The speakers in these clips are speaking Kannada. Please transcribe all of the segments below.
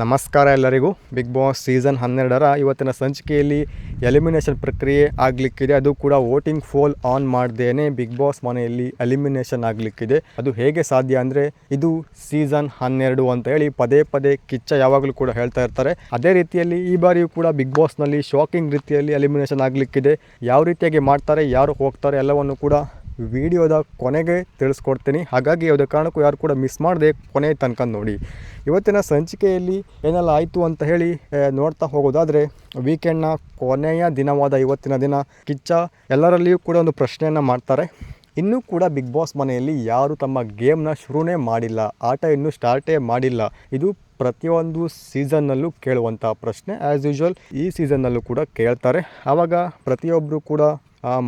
ನಮಸ್ಕಾರ ಎಲ್ಲರಿಗೂ. ಬಿಗ್ ಬಾಸ್ ಸೀಸನ್ ಹನ್ನೆರಡರ ಇವತ್ತಿನ ಸಂಚಿಕೆಯಲ್ಲಿ ಎಲಿಮಿನೇಷನ್ ಪ್ರಕ್ರಿಯೆ ಆಗಲಿಕ್ಕಿದೆ. ಅದು ಕೂಡ ವೋಟಿಂಗ್ ಫೋಲ್ ಆನ್ ಮಾಡ್ದೇನೆ ಬಿಗ್ ಬಾಸ್ ಮನೆಯಲ್ಲಿ ಎಲಿಮಿನೇಷನ್ ಆಗಲಿಕ್ಕಿದೆ. ಅದು ಹೇಗೆ ಸಾಧ್ಯ ಅಂದರೆ ಇದು ಸೀಸನ್ ಹನ್ನೆರಡು ಅಂತ ಹೇಳಿ ಪದೇ ಪದೇ ಕಿಚ್ಚ ಯಾವಾಗಲೂ ಕೂಡ ಹೇಳ್ತಾ ಇರ್ತಾರೆ. ಅದೇ ರೀತಿಯಲ್ಲಿ ಈ ಬಾರಿಯೂ ಕೂಡ ಬಿಗ್ ಬಾಸ್ನಲ್ಲಿ ಶಾಕಿಂಗ್ ರೀತಿಯಲ್ಲಿ ಎಲಿಮಿನೇಷನ್ ಆಗಲಿಕ್ಕಿದೆ. ಯಾವ ರೀತಿಯಾಗಿ ಮಾಡ್ತಾರೆ, ಯಾರು ಹೋಗ್ತಾರೆ, ಎಲ್ಲವನ್ನು ಕೂಡ ವಿಡಿಯೋದ ಕೊನೆಗೆ ತಿಳಿಸ್ಕೊಡ್ತೀನಿ. ಹಾಗಾಗಿ ಯಾವುದೇ ಕಾರಣಕ್ಕೂ ಯಾರು ಕೂಡ ಮಿಸ್ ಮಾಡದೆ ಕೊನೆ ತನಕ ನೋಡಿ. ಇವತ್ತಿನ ಸಂಚಿಕೆಯಲ್ಲಿ ಏನೆಲ್ಲ ಆಯಿತು ಅಂತ ಹೇಳಿ ನೋಡ್ತಾ ಹೋಗೋದಾದರೆ ವೀಕೆಂಡ್ನ ಕೊನೆಯ ದಿನವಾದ ಇವತ್ತಿನ ದಿನ ಕಿಚ್ಚ ಎಲ್ಲರಲ್ಲಿಯೂ ಕೂಡ ಒಂದು ಪ್ರಶ್ನೆಯನ್ನು ಮಾಡ್ತಾರೆ. ಇನ್ನೂ ಕೂಡ ಬಿಗ್ ಬಾಸ್ ಮನೆಯಲ್ಲಿ ಯಾರು ತಮ್ಮ ಗೇಮ್ನ ಶುರುನೇ ಮಾಡಿಲ್ಲ, ಆಟ ಇನ್ನೂ ಸ್ಟಾರ್ಟೇ ಮಾಡಿಲ್ಲ. ಇದು ಪ್ರತಿಯೊಂದು ಸೀಸನ್ನಲ್ಲೂ ಕೇಳುವಂಥ ಪ್ರಶ್ನೆ. ಆ್ಯಸ್ ಯೂಶ್ವಲ್ ಈ ಸೀಸನ್ನಲ್ಲೂ ಕೂಡ ಕೇಳ್ತಾರೆ. ಆವಾಗ ಪ್ರತಿಯೊಬ್ಬರು ಕೂಡ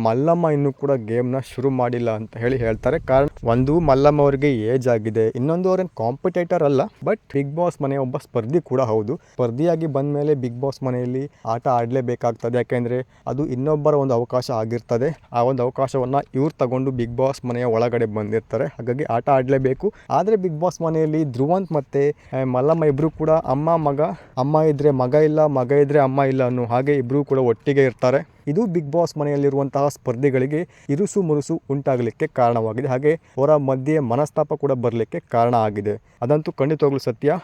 ಮಲ್ಲಮ್ಮ ಇನ್ನೂ ಕೂಡ ಗೇಮ್ನ ಶುರು ಮಾಡಿಲ್ಲ ಅಂತ ಹೇಳಿ ಹೇಳ್ತಾರೆ. ಕಾರಣ ಒಂದು, ಮಲ್ಲಮ್ಮ ಅವರಿಗೆ ಏಜ್ ಆಗಿದೆ. ಇನ್ನೊಂದು ಅವ್ರೇನು ಕಾಂಪಿಟೇಟರ್ ಅಲ್ಲ ಬಟ್ ಬಿಗ್ ಬಾಸ್ ಮನೆಯ ಒಬ್ಬ ಸ್ಪರ್ಧಿ ಕೂಡ ಹೌದು. ಸ್ಪರ್ಧಿಯಾಗಿ ಬಂದ ಮೇಲೆ ಬಿಗ್ ಬಾಸ್ ಮನೆಯಲ್ಲಿ ಆಟ ಆಡಲೇಬೇಕಾಗ್ತದೆ. ಯಾಕೆಂದರೆ ಅದು ಇನ್ನೊಬ್ಬರ ಒಂದು ಅವಕಾಶ ಆಗಿರ್ತದೆ. ಆ ಒಂದು ಅವಕಾಶವನ್ನು ಇವ್ರು ತಗೊಂಡು ಬಿಗ್ ಬಾಸ್ ಮನೆಯ ಒಳಗಡೆ ಬಂದಿರ್ತಾರೆ. ಹಾಗಾಗಿ ಆಟ ಆಡಲೇಬೇಕು. ಆದರೆ ಬಿಗ್ ಬಾಸ್ ಮನೆಯಲ್ಲಿ ಧ್ರುವಂತ್ ಮತ್ತು ಮಲ್ಲಮ್ಮ ಇಬ್ಬರು ಕೂಡ ಅಮ್ಮ, ಮಗ, ಅಮ್ಮ ಇದ್ದರೆ ಮಗ ಇಲ್ಲ, ಮಗ ಇದ್ದರೆ ಅಮ್ಮ ಇಲ್ಲ ಅನ್ನೋ ಹಾಗೆ ಇಬ್ಬರೂ ಕೂಡ ಒಟ್ಟಿಗೆ ಇರ್ತಾರೆ. ಇದು ಬಿಗ್ ಬಾಸ್ ಮನೆಯಲ್ಲಿರುವಂತಹ ಸ್ಪರ್ಧಿಗಳಿಗೆ ಇರುಸು ಮುರುಸು ಉಂಟಾಗಲಿಕ್ಕೆ ಕಾರಣವಾಗಿದೆ. ಹಾಗೆ ಅವರ ಮಧ್ಯೆ ಮನಸ್ತಾಪ ಕೂಡ ಬರಲಿಕ್ಕೆ ಕಾರಣ ಆಗಿದೆ. ಅದಂತೂ ಖಂಡಿತವಾಗ್ಲೂ ಸತ್ಯ.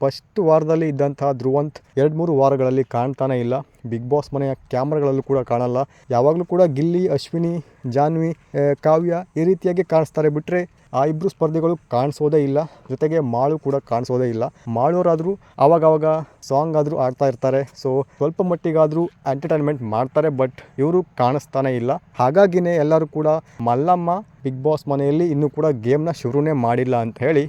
ಫಸ್ಟ್ ವಾರದಲ್ಲಿ ಇದ್ದಂತಹ ಧ್ರುವಂತ್ ಎರಡು ಮೂರು ವಾರಗಳಲ್ಲಿ ಕಾಣ್ತಾನೆ ಇಲ್ಲ. ಬಿಗ್ ಬಾಸ್ ಮನೆಯ ಕ್ಯಾಮ್ರಾಗಳಲ್ಲೂ ಕೂಡ ಕಾಣಲ್ಲ. ಯಾವಾಗಲೂ ಕೂಡ ಗಿಲ್ಲಿ ಅಶ್ವಿನಿ ಜಾನ್ವಿ ಆ, ಕಾವ್ಯ ಈ ರೀತಿಯಾಗಿ ಕಾಣಿಸ್ತಾರೆ. ಬಿಟ್ಟರೆ ಆ ಇಬ್ಬರು ಸ್ಪರ್ಧಿಗಳು ಕಾಣಿಸೋದೇ ಇಲ್ಲ, ಜೊತೆಗೆ ಮಾಳು ಕೂಡ ಕಾಣಿಸೋದೇ ಇಲ್ಲ. ಮಾಳೋರಾದರೂ ಆವಾಗವಾಗ ಸಾಂಗ್ ಆದರೂ ಆಡ್ತಾ ಇರ್ತಾರೆ. ಸೊ ಸ್ವಲ್ಪ ಮಟ್ಟಿಗಾದರೂ ಎಂಟರ್ಟೈನ್ಮೆಂಟ್ ಮಾಡ್ತಾರೆ ಬಟ್ ಇವರು ಕಾಣಿಸ್ತಾನೆ ಇಲ್ಲ. ಹಾಗಾಗಿನೇ ಎಲ್ಲರೂ ಕೂಡ ಮಲ್ಲಮ್ಮ ಬಿಗ್ ಬಾಸ್ ಮನೆಯಲ್ಲಿ ಇನ್ನೂ ಕೂಡ ಗೇಮ್ನ ಶುರುನೇ ಮಾಡಿಲ್ಲ ಅಂತ ಹೇಳಿ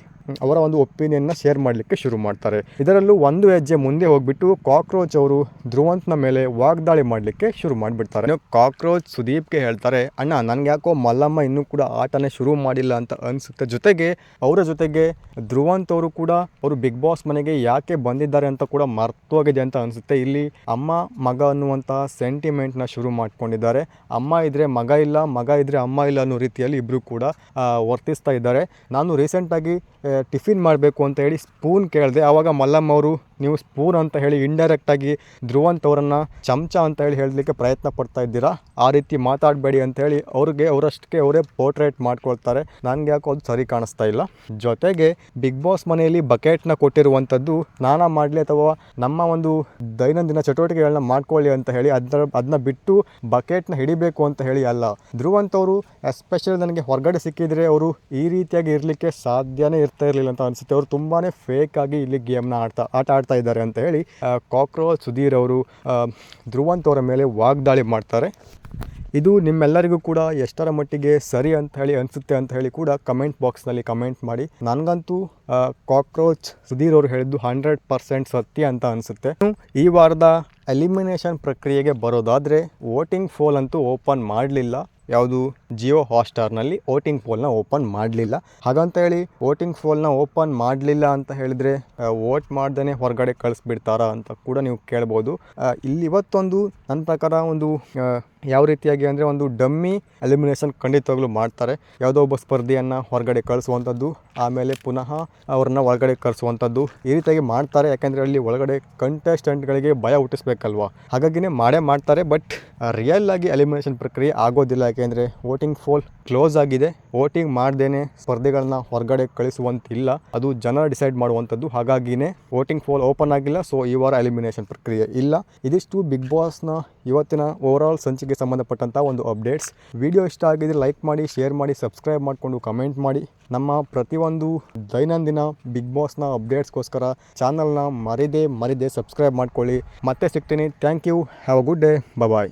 ಅವರ ಒಂದು ಒಪಿನಿಯನ್ನ ಶೇರ್ ಮಾಡಲಿಕ್ಕೆ ಶುರು ಮಾಡ್ತಾರೆ. ಇದರಲ್ಲೂ ಒಂದು ಹೆಜ್ಜೆ ಮುಂದೆ ಹೋಗ್ಬಿಟ್ಟು ಕಾಕ್ರೋಚ್ ಅವರು ಧ್ರುವಂತ್ನ ಮೇಲೆ ವಾಗ್ದಾಳಿ ಮಾಡಲಿಕ್ಕೆ ಶುರು ಮಾಡಿಬಿಡ್ತಾರೆ. ಕಾಕ್ರೋಚ್ ಸುದೀಪ್ಗೆ ಹೇಳ್ತಾರೆ, ಅಣ್ಣ ನನಗೆ ಯಾಕೋ ಮಲ್ಲಮ್ಮ ಇನ್ನೂ ಕೂಡ ಆಟನೇ ಶುರು ಮಾಡಿಲ್ಲ ಅಂತ ಅನಿಸುತ್ತೆ. ಜೊತೆಗೆ ಅವರ ಜೊತೆಗೆ ಧ್ರುವಂತ್ ಅವರು ಕೂಡ ಅವರು ಬಿಗ್ ಬಾಸ್ ಮನೆಗೆ ಯಾಕೆ ಬಂದಿದ್ದಾರೆ ಅಂತ ಕೂಡ ಮರ್ತೋಗಿದೆ ಅಂತ ಅನಿಸುತ್ತೆ. ಇಲ್ಲಿ ಅಮ್ಮ, ಮಗ ಅನ್ನುವಂತಹ ಸೆಂಟಿಮೆಂಟ್ನ ಶುರು ಮಾಡ್ಕೊಂಡಿದ್ದಾರೆ. ಅಮ್ಮ ಇದ್ರೆ ಮಗ ಇಲ್ಲ, ಮಗ ಇದ್ರೆ ಅಮ್ಮ ಇಲ್ಲ ಅನ್ನೋ ರೀತಿಯಲ್ಲಿ ಇಬ್ಬರು ಕೂಡ ವರ್ತಿಸ್ತಾ ಇದ್ದಾರೆ. ನಾನು ರೀಸೆಂಟಾಗಿ ಟಿಫಿನ್ ಮಾಡಬೇಕು ಅಂತ ಹೇಳಿ ಸ್ಪೂನ್ ಕೇಳಿದೆ. ಆವಾಗ ಮಲ್ಲಮ್ಮ ಅವರು ನೀವು ಸ್ಪೂನ್ ಅಂತ ಹೇಳಿ ಇಂಡೈರೆಕ್ಟಾಗಿ ಧ್ರುವಂತ್ ಚಮಚ ಅಂತ ಹೇಳಿ ಹೇಳಲಿಕ್ಕೆ ಪ್ರಯತ್ನ ಪಡ್ತಾ ಇದ್ದೀರಾ? ಆ ರೀತಿ ಮಾತಾಡಬೇಡಿ ಅಂತ ಹೇಳಿ ಅವ್ರಿಗೆ, ಅವರಷ್ಟಕ್ಕೆ ಅವರೇ ಪೋರ್ಟ್ರೇಟ್ ಮಾಡ್ಕೊಳ್ತಾರೆ. ನನಗೆ ಯಾಕೋ ಅದು ಸರಿ ಕಾಣಿಸ್ತಾ ಇಲ್ಲ. ಜೊತೆಗೆ ಬಿಗ್ ಬಾಸ್ ಮನೆಯಲ್ಲಿ ಬಕೆಟ್ನ ಕೊಟ್ಟಿರುವಂಥದ್ದು ಸ್ನಾನ ಮಾಡಲಿ ಅಥವಾ ನಮ್ಮ ಒಂದು ದೈನಂದಿನ ಚಟುವಟಿಕೆಗಳನ್ನ ಮಾಡ್ಕೊಳ್ಳಿ ಅಂತ ಹೇಳಿ ಅದರ ಅದನ್ನ ಬಿಟ್ಟು ಬಕೆಟ್ನ ಹಿಡಿಬೇಕು ಅಂತ ಹೇಳಿ ಅಲ್ಲ. ಧ್ರುವಂತ್ ಅವರು ಎಸ್ಪೆಷಲಿ ನನಗೆ ಹೊರಗಡೆ ಸಿಕ್ಕಿದ್ರೆ ಅವರು ಈ ರೀತಿಯಾಗಿ ಇರಲಿಕ್ಕೆ ಸಾಧ್ಯನೇ ಇರ್ತಾ ಇರಲಿಲ್ಲ ಅಂತ ಅನಿಸುತ್ತೆ. ಅವರು ತುಂಬಾ ಫೇಕ್ ಆಗಿ ಇಲ್ಲಿ ಗೇಮ್ನ ಆಡ್ತಾ, ಆಟ ಆಡ್ತಾ ಇದ್ದಾರೆ ಅಂತ ಹೇಳಿ ಕಾಕ್ರೋಚ್ ಸುಧೀರ್ ಅವರು ಧ್ರುವಂತ್ ಅವರ ಮೇಲೆ ವಾಗ್ದಾಳಿ ಮಾಡ್ತಾರೆ. ಇದು ನಿಮ್ಮೆಲ್ಲರಿಗೂ ಕೂಡ ಎಷ್ಟರ ಮಟ್ಟಿಗೆ ಸರಿ ಅಂತ ಹೇಳಿ ಅನಿಸುತ್ತೆ ಅಂತ ಹೇಳಿ ಕೂಡ ಕಮೆಂಟ್ ಬಾಕ್ಸ್ನಲ್ಲಿ ಕಮೆಂಟ್ ಮಾಡಿ. ನನಗಂತೂ ಕಾಕ್ರೋಚ್ ಸುಧೀರ್ ಅವರು ಹೇಳಿದ್ದು ಹಂಡ್ರೆಡ್ ಪರ್ಸೆಂಟ್ ಸತ್ಯ ಅಂತ ಅನಿಸುತ್ತೆ. ಈ ವಾರದ ಎಲಿಮಿನೇಷನ್ ಪ್ರಕ್ರಿಯೆಗೆ ಬರೋದಾದರೆ ವೋಟಿಂಗ್ ಫೋಲ್ ಅಂತೂ ಓಪನ್ ಮಾಡಲಿಲ್ಲ. ಯಾವುದು? ಜಿಯೋ ಹಾಟ್ಸ್ಟಾರ್ನಲ್ಲಿ ವೋಟಿಂಗ್ ಪೋಲ್ನ ಓಪನ್ ಮಾಡಲಿಲ್ಲ. ಹಾಗಂತ ಹೇಳಿ ವೋಟಿಂಗ್ ಪೋಲ್ನ ಓಪನ್ ಮಾಡಲಿಲ್ಲ ಅಂತ ಹೇಳಿದರೆ ವೋಟ್ ಮಾಡ್ದೇ ಹೊರಗಡೆ ಕಳಿಸ್ಬಿಡ್ತಾರಾ ಅಂತ ಕೂಡ ನೀವು ಕೇಳ್ಬೋದು. ಇಲ್ಲಿ ಇವತ್ತೊಂದು, ನನ್ನ ಪ್ರಕಾರ ಒಂದು ಯಾವ ರೀತಿಯಾಗಿ ಅಂದರೆ ಒಂದು ಡಮ್ಮಿ ಎಲಿಮಿನೇಷನ್ ಖಂಡಿತವಾಗ್ಲೂ ಮಾಡ್ತಾರೆ. ಯಾವುದೋ ಒಬ್ಬ ಸ್ಪರ್ಧಿಯನ್ನು ಹೊರಗಡೆ ಕಳಿಸುವಂಥದ್ದು, ಆಮೇಲೆ ಪುನಃ ಅವ್ರನ್ನ ಒಳಗಡೆ ಕಳಿಸುವಂಥದ್ದು ಈ ರೀತಿಯಾಗಿ ಮಾಡ್ತಾರೆ. ಯಾಕೆಂದರೆ ಅಲ್ಲಿ ಒಳಗಡೆ ಕಂಟೆಸ್ಟೆಂಟ್ಗಳಿಗೆ ಭಯ ಹುಟ್ಟಿಸ್ಬೇಕಲ್ವ? ಹಾಗಾಗಿನೇ ಮಾಡೇ ಮಾಡ್ತಾರೆ ಬಟ್ ರಿಯಲ್ ಆಗಿ ಎಲಿಮಿನೇಷನ್ ಪ್ರಕ್ರಿಯೆ ಆಗೋದಿಲ್ಲ. ಯಾಕೆಂದರೆ ವೋಟಿಂಗ್ ಫೋಲ್ ಕ್ಲೋಸ್ ಆಗಿದೆ. ವೋಟಿಂಗ್ ಮಾಡ್ದೇನೆ ಸ್ಪರ್ಧೆಗಳನ್ನ ಹೊರಗಡೆ ಕಳಿಸುವಂತಿಲ್ಲ. ಅದು ಜನ ಡಿಸೈಡ್ ಮಾಡುವಂಥದ್ದು. ಹಾಗಾಗಿನೇ ವೋಟಿಂಗ್ ಫೋಲ್ ಓಪನ್ ಆಗಿಲ್ಲ. ಸೊ ಈ ವಾರ ಎಲಿಮಿನೇಷನ್ ಪ್ರಕ್ರಿಯೆ ಇಲ್ಲ. ಇದಿಷ್ಟು ಬಿಗ್ ಬಾಸ್ನ ಇವತ್ತಿನ ಓವರಾಲ್ ಸಂಚಿಕೆ ಸಂಬಂಧಪಟ್ಟಂಥ ಒಂದು ಅಪ್ಡೇಟ್ಸ್ ವಿಡಿಯೋ ಇಷ್ಟ ಆಗಿದ್ರೆ ಲೈಕ್ ಮಾಡಿ ಶೇರ್ ಮಾಡಿ ಸಬ್ಸ್ಕ್ರೈಬ್ ಮಾಡಿಕೊಂಡು ಕಮೆಂಟ್ ಮಾಡಿ. ನಮ್ಮ ಪ್ರತಿಯೊಂದು ದೈನಂದಿನ ಬಿಗ್ ಬಾಸ್ನ ಅಪ್ಡೇಟ್ಸ್ಗೋಸ್ಕರ ಚಾನಲ್ನ ಮರಿದೇ ಮರಿದೇ ಸಬ್ಸ್ಕ್ರೈಬ್ ಮಾಡ್ಕೊಳ್ಳಿ. ಮತ್ತೆ ಸಿಗ್ತೀನಿ. Thank you have a good day bye